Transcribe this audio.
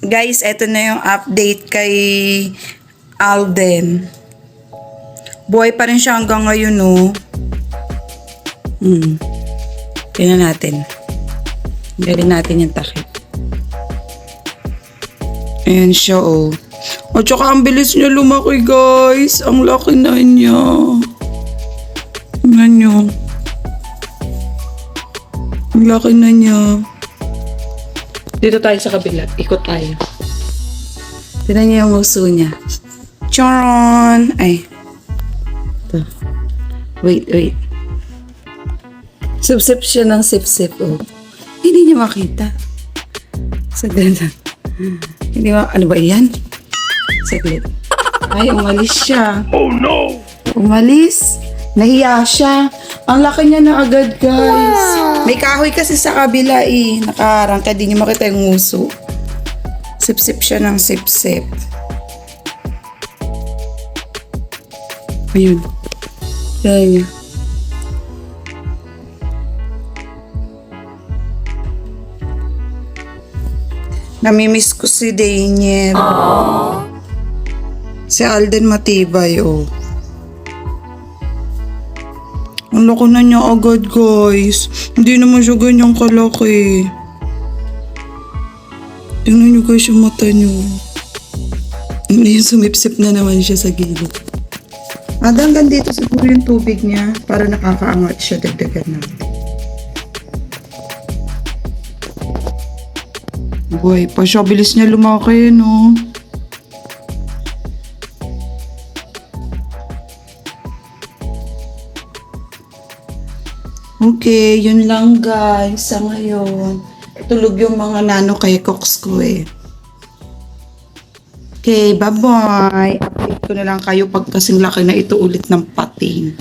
Guys, eto na yung update kay Alden. Buhay pa rin siya hanggang ngayon, no? Hmm. Tingnan natin. Galing natin yung takip. Ayan siya, oh. At saka ang bilis niya lumaki, guys. Ang laki na niya. Tingnan niyo. Ang laki na niya. Dito tayo sa kabila. Ikot tayo. Tignan niyo yung uso niya. Charon! Ay. Ito. Wait, wait. Sip-sip siya ng sip-sip. Oh. Hindi niya makita. Saglit lang. Hindi ma... Ano ba yan? Saglit. Ay, umalis siya. Oh no! Umalis. Nahiya siya. Ang laki niya na agad, guys. May kahoy kasi sa kabila eh. Nakaharang kaya di niyo makita yung uso. Sip-sip siya ng sip-sip. Ayun. Niya. Namimiss ko si Daniel. Si Alden matibay, oh. Ang laki na niya agad, guys. Hindi naman siya ganyang kalaki. Tingnan niyo guys yung mata niyo. Hindi yung sumipsip na naman siya sa gilid. At hanggang dito siguro yung tubig niya para nakakaangat siya dagdagan natin. Boy, pa siya bilis niya lumaki, no? Okay, yun lang guys sa ngayon. Tulog yung mga nano kay Cox ko eh. Okay, bye-bye. Update ko na lang kayo pag kasing laki na ito ulit ng pating.